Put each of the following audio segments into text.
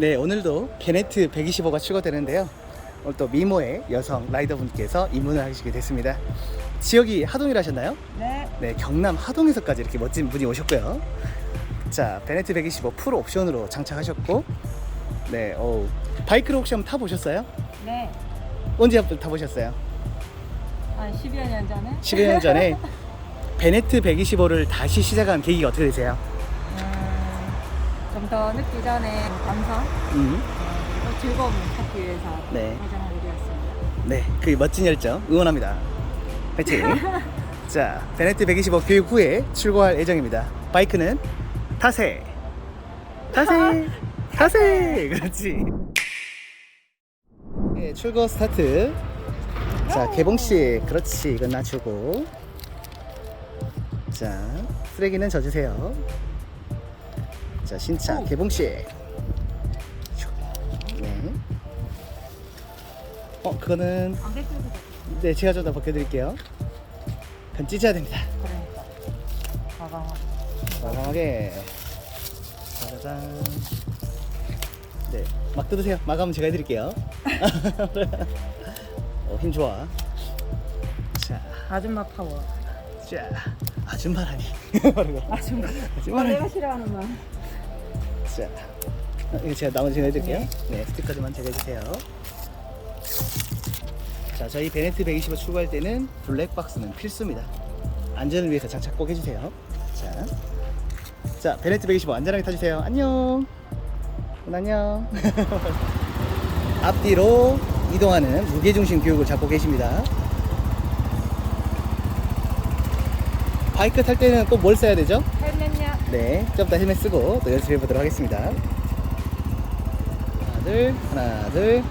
네, 오늘도 베네트 125가 출고되는데요. 오늘 또 미모의 여성 라이더분께서 입문을 하시게 됐습니다. 지역이 하동이라셨나요? 네. 네, 경남 하동에서까지 이렇게 멋진 분이 오셨고요. 자, 베네트 125 풀 옵션으로 장착하셨고, 네, 어 바이크를 혹시 한번 타보셨어요? 네. 언제 한번 타보셨어요? 한 10여 년 전에. 10여 년 전에 베네트 125를 다시 시작한 계기가 어떻게 되세요? 음, 좀더 늦기 전에 감성, 음, 그리고 즐거움을 찾기 위해서 네. 도전하게 되었습니다. 네, 그 멋진 열정 응원합니다. 파이팅! 자, 베네트 125 교육 후에 출고할 예정입니다. 바이크는 타세! 타세! 타세! 그렇지. 네, 출고 스타트. 자, 개봉씨. 그렇지. 이건 낮추고. 자, 쓰레기는 져주세요. 자, 신차. 개봉씨. 네. 어, 그거는 네, 제가 좀 더 벗겨드릴게요. 간 찢어야 됩니다. 그러니까. 과감하게. 과감하게. 짜자잔. 네, 막 뜯으세요. 마감은 제가 해드릴게요. 어, 힘 좋아. 자, 아줌마 파워. 자, 아줌마라니. 아줌마. 어, 아줌마라니. 내가 싫어하는 말. 자, 어, 이거 제가 나머지 해드릴게요. 네, 스티커즈만 제가 해주세요. 자, 저희 베네트 125 출고할 때는 블랙박스는 필수입니다. 안전을 위해서 장착 꼭 해주세요. 자, 자, 베네트 125 안전하게 타주세요. 안녕. 응, 안녕. 앞뒤로 이동하는 무게중심 교육을 잡고 계십니다. 바이크 탈 때는 꼭 뭘 써야 되죠? 헬멧냐? 네, 좀 더 헬멧 쓰고 또 연습해 보도록 하겠습니다. 하나, 둘, 하나, 둘.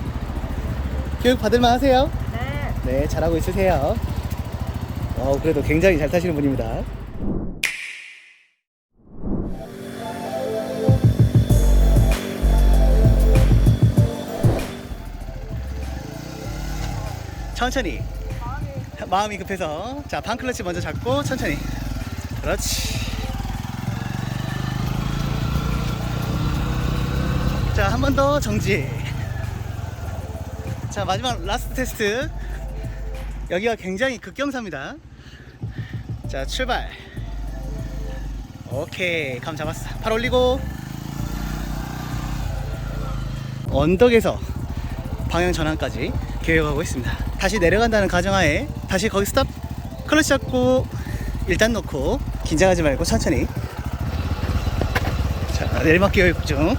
교육 받을만 하세요? 네. 네, 잘하고 있으세요. 어, 그래도 굉장히 잘 타시는 분입니다. 천천히. 마음이 급해서. 자, 반클러치 먼저 잡고 천천히. 그렇지. 자, 한 번 더 정지. 자, 마지막 라스트 테스트. 여기가 굉장히 극경사입니다. 자, 출발. 오케이, 감 잡았어. 팔 올리고. 언덕에서 방향 전환까지 계획하고 있습니다. 다시 내려간다는 가정하에 다시 거기 스탑. 클러치 잡고 일단 놓고 긴장하지 말고 천천히. 자, 내리막 교육 중.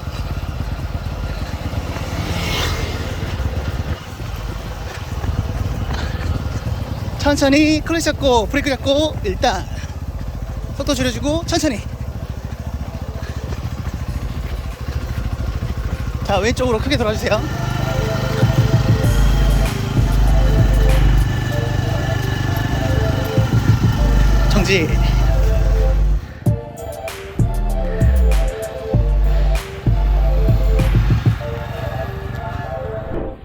천천히 클러치 잡고 브레이크 잡고 일단 속도 줄여주고 천천히. 자 왼쪽으로 크게 돌아주세요. 정지.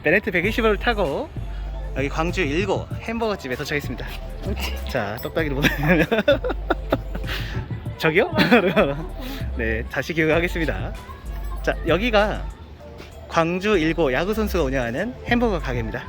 베네트 120을 타고 여기 광주 일고 햄버거 집에 도착했습니다. 자, 떡다기를 보내면 저기요? 네, 다시 기억하겠습니다. 자, 여기가 광주 일고 야구 선수가 운영하는 햄버거 가게입니다.